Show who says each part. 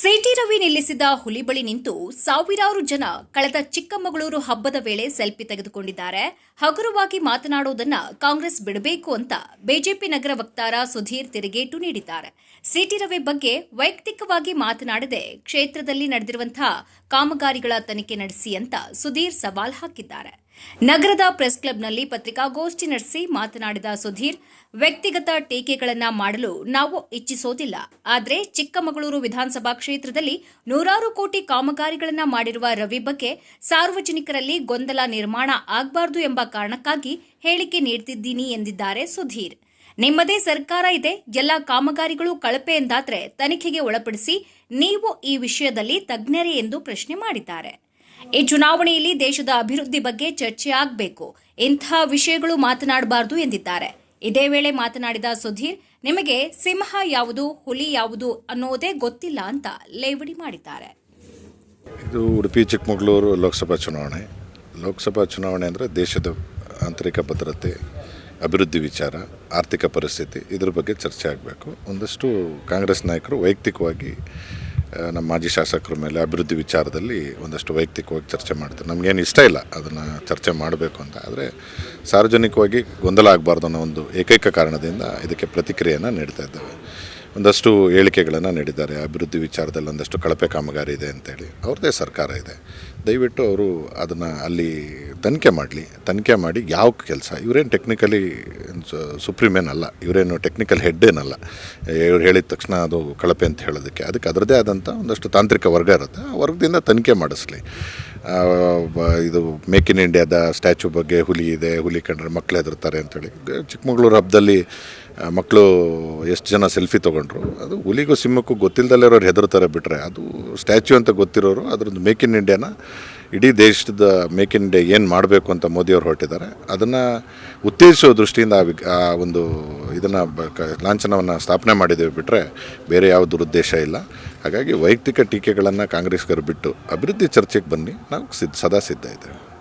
Speaker 1: City Ravi ನಿಲ್ಲಿಸಿದ ಹುಲಿ ಬಳಿ ನಿಂತು ಸಾವಿರಾರು ಜನ ಕಳೆದ ಚಿಕ್ಕಮಗಳೂರು ಹಬ್ಬದ ವೇಳೆ ಸೆಲ್ಫಿ ತೆಗೆದುಕೊಂಡಿದ್ದಾರೆ. ಹಗುರವಾಗಿ ಮಾತನಾಡುವುದನ್ನ ಕಾಂಗ್ರೆಸ್ ಬಿಡಬೇಕು ಅಂತ ಬಿಜೆಪಿ ನಗರ ವಕ್ತಾರ ಸುಧೀರ್ ತಿರುಗೇಟು ನೀಡಿದ್ದಾರೆ. ಸಿಟಿ ರವಿ ಬಗ್ಗೆ ವೈಯಕ್ತಿಕವಾಗಿ ಮಾತನಾಡದೆ ಕ್ಷೇತ್ರದಲ್ಲಿ ನಡೆದಿರುವಂತಹ ಕಾಮಗಾರಿಗಳ ತನಿಖೆ ನಡೆಸಿ ಅಂತ ಸುಧೀರ್ ಸವಾಲ್ ಹಾಕಿದ್ದಾರೆ. ನಗರದ ಪ್ರೆಸ್ ಕ್ಲಬ್ನಲ್ಲಿ ಪತ್ರಿಕಾಗೋಷ್ಠಿ ನಡೆಸಿ ಮಾತನಾಡಿದ ಸುಧೀರ್, ವ್ಯಕ್ತಿಗತ ಟೀಕೆಗಳನ್ನು ಮಾಡಲು ನಾವು ಇಚ್ಛಿಸೋದಿಲ್ಲ. ಆದರೆ ಚಿಕ್ಕಮಗಳೂರು ವಿಧಾನಸಭಾ ಕ್ಷೇತ್ರದಲ್ಲಿ ನೂರಾರು ಕೋಟಿ ಕಾಮಗಾರಿಗಳನ್ನು ಮಾಡಿರುವ ರವಿ ಬಗ್ಗೆ ಸಾರ್ವಜನಿಕರಲ್ಲಿ ಗೊಂದಲ ನಿರ್ಮಾಣ ಆಗಬಾರದು ಎಂಬ ಕಾರಣಕ್ಕಾಗಿ ಹೇಳಿಕೆ ನೀಡುತ್ತಿದ್ದೀನಿ ಎಂದಿದ್ದಾರೆ ಸುಧೀರ್. ನಿಮ್ಮದೇ ಸರ್ಕಾರ ಇದೆ, ಎಲ್ಲ ಕಾಮಗಾರಿಗಳು ಕಳಪೆ ಎಂದಾದರೆ ತನಿಖೆಗೆ ಒಳಪಡಿಸಿ ನೀವು ಈ ವಿಷಯದಲ್ಲಿ ತಜ್ಞರೇ ಎಂದು ಪ್ರಶ್ನೆ ಮಾಡಿದ್ದಾರೆ. ಈ ಚುನಾವಣೆಯಲ್ಲಿ ದೇಶದ ಅಭಿವೃದ್ಧಿ ಬಗ್ಗೆ ಚರ್ಚೆ ಆಗಬೇಕು. ಇಂತಹ ವಿಷಯಗಳು ಮಾತನಾಡಬಾರದು ಎಂದಿದ್ದಾರೆ. ಇದೇ ವೇಳೆ ಮಾತನಾಡಿದ ಸುಧೀರ್, ನಿಮಗೆ ಸಿಂಹ ಯಾವುದು, ಹುಲಿ ಯಾವುದು ಅನ್ನೋದೇ ಗೊತ್ತಿಲ್ಲ ಅಂತ ಲೇವಡಿ ಮಾಡಿದ್ದಾರೆ.
Speaker 2: ಇದು ಉಡುಪಿ, ಚಿಕ್ಕಮಗಳೂರು ಲೋಕಸಭಾ ಚುನಾವಣೆ. ಲೋಕಸಭಾ ಚುನಾವಣೆ ಅಂದರೆ ದೇಶದ ಆಂತರಿಕ ಭದ್ರತೆ, ಅಭಿವೃದ್ಧಿ ವಿಚಾರ, ಆರ್ಥಿಕ ಪರಿಸ್ಥಿತಿ ಇದ್ರ ಬಗ್ಗೆ ಚರ್ಚೆ ಆಗಬೇಕು. ಒಂದಷ್ಟು ಕಾಂಗ್ರೆಸ್ ನಾಯಕರು ವೈಯಕ್ತಿಕವಾಗಿ ನಮ್ಮ ಮಾಜಿ ಶಾಸಕರ ಮೇಲೆ ಅಭಿವೃದ್ಧಿ ವಿಚಾರದಲ್ಲಿ ಒಂದಷ್ಟು ವೈಯಕ್ತಿಕವಾಗಿ ಚರ್ಚೆ ಮಾಡ್ತಾರೆ ನಮಗೇನು ಇಷ್ಟ ಇಲ್ಲ ಅದನ್ನು ಚರ್ಚೆ ಮಾಡಬೇಕು ಅಂತ. ಆದರೆ ಸಾರ್ವಜನಿಕವಾಗಿ ಗೊಂದಲ ಆಗಬಾರ್ದು ಅನ್ನೋ ಒಂದು ಏಕೈಕ ಕಾರಣದಿಂದ ಇದಕ್ಕೆ ಪ್ರತಿಕ್ರಿಯೆಯನ್ನು ನೀಡ್ತಾ ಇದ್ದೇವೆ. ಒಂದಷ್ಟು ಹೇಳಿಕೆಗಳನ್ನು ನೀಡಿದ್ದಾರೆ. ಅಭಿವೃದ್ಧಿ ವಿಚಾರದಲ್ಲಿ ಒಂದಷ್ಟು ಕಳಪೆ ಕಾಮಗಾರಿ ಇದೆ ಅಂತೇಳಿ. ಅವ್ರದ್ದೇ ಸರ್ಕಾರ ಇದೆ. ದಯವಿಟ್ಟು ಅವರು ಅದನ್ನು ಅಲ್ಲಿ ತನಿಖೆ ಮಾಡಲಿ. ತನಿಖೆ ಮಾಡಿ ಯಾವ ಕೆಲಸ? ಇವರೇನು ಟೆಕ್ನಿಕಲಿ ಸುಪ್ರೀಮ್ ಏನಲ್ಲ ಇವರೇನು ಟೆಕ್ನಿಕಲ್ ಹೆಡ್ ಏನಲ್ಲ ಇವ್ರು ಹೇಳಿದ ತಕ್ಷಣ ಅದು ಕಳಪೆ ಅಂತ ಹೇಳೋದಕ್ಕೆ. ಅದಕ್ಕೆ ಅದರದ್ದೇ ಆದಂಥ ಒಂದಷ್ಟು ತಾಂತ್ರಿಕ ವರ್ಗ ಇರುತ್ತೆ. ಆ ವರ್ಗದಿಂದ ತನಿಖೆ ಮಾಡಿಸ್ಲಿ. ಇದು ಮೇಕ್ ಇನ್ ಇಂಡಿಯಾದ ಸ್ಟ್ಯಾಚು ಬಗ್ಗೆ ಹುಲಿ ಇದೆ. ಹುಲಿ ಕಂಡ್ರೆ ಮಕ್ಕಳು ಹೆದರ್ತಾರೆ ಅಂತೇಳಿ. ಚಿಕ್ಕಮಗಳೂರು ಹಬ್ಬದಲ್ಲಿ ಮಕ್ಕಳು ಎಷ್ಟು ಜನ ಸೆಲ್ಫಿ ತೊಗೊಂಡ್ರು? ಅದು ಹುಲಿಗೂ ಸಿಂಹಕ್ಕೂ ಗೊತ್ತಿಲ್ಲದಲ್ಲೇ ಇರೋರು ಹೆದರ್ತಾರೆ ಬಿಟ್ಟರೆ ಅದು ಸ್ಟ್ಯಾಚ್ಯೂ ಅಂತ ಗೊತ್ತಿರೋರು, ಅದ್ರದ್ದು ಮೇಕ್ ಇನ್ ಇಂಡಿಯಾನ ಇಡೀ ದೇಶದ ಮೇಕ್ ಇನ್ ಇಂಡಿಯಾ ಏನು ಮಾಡಬೇಕು ಅಂತ ಮೋದಿಯವರು ಹೊರಟಿದ್ದಾರೆ. ಅದನ್ನು ಉತ್ತೇಜಿಸೋ ದೃಷ್ಟಿಯಿಂದ ಆ ಒಂದು ಇದನ್ನು ಲಾಂಛನವನ್ನು ಸ್ಥಾಪನೆ ಮಾಡಿದ್ದೇವೆ ಬಿಟ್ಟರೆ ಬೇರೆ ಯಾವ ದುರುದ್ದೇಶ ಇಲ್ಲ. ಹಾಗಾಗಿ ವೈಯಕ್ತಿಕ ಟೀಕೆಗಳನ್ನು ಕಾಂಗ್ರೆಸ್ಗರು ಬಿಟ್ಟು ಅಭಿವೃದ್ಧಿ ಚರ್ಚೆಗೆ ಬನ್ನಿ. ನಾವು ಸಿದ್ಧ ಸದಾ ಸಿದ್ಧ ಇದ್ದೇವೆ.